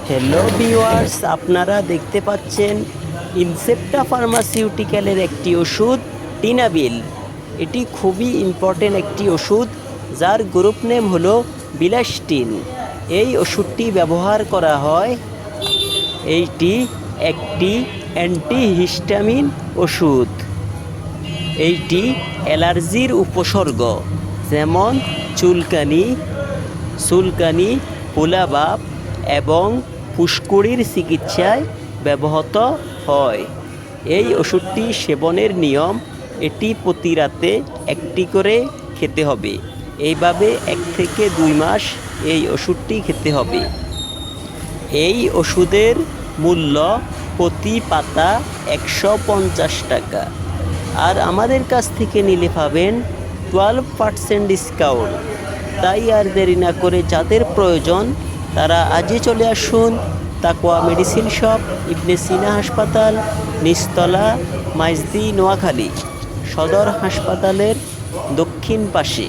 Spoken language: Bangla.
হ্যালো ভিউয়ার্স আপনারা দেখতে পাচ্ছেন ইনসেপ্টা ফার্মাসিউটিক্যালের একটি ওষুধ টিনাবিল এটি খুবই ইম্পর্টেন্ট একটি ওষুধ, যার গ্রুপ নেম হলো বিলাস্টিন এই ওষুধটি ব্যবহার করা হয়, এইটি একটি অ্যান্টিহিস্টামিন ওষুধ। এইটি অ্যালার্জির উপসর্গ, যেমন চুলকানি চুলকানি পোলাবাপ এবং ফুসকুড়ির চিকিৎসায় ব্যবহৃত হয়। এই ওষুধটি সেবনের নিয়ম, এটি প্রতি রাতে একটি করে খেতে হবে। এইভাবে এক থেকে দুই মাস এই ওষুধটি খেতে হবে। এই ওষুধের মূল্য প্রতি পাতা একশো পঞ্চাশ টাকা। আর আমাদের কাছ থেকে নিলে পাবেন টুয়েলভ পার্সেন্ট ডিসকাউন্ট তাই আর দেরি না করে যাদের প্রয়োজন তারা আজই চলে আসুন। তাকোয়া মেডিসিন শপ, ইবনে সিনা হাসপাতাল নিস্তলা মাইজদি, নোয়াখালী, সদর হাসপাতালের দক্ষিণ পাশে।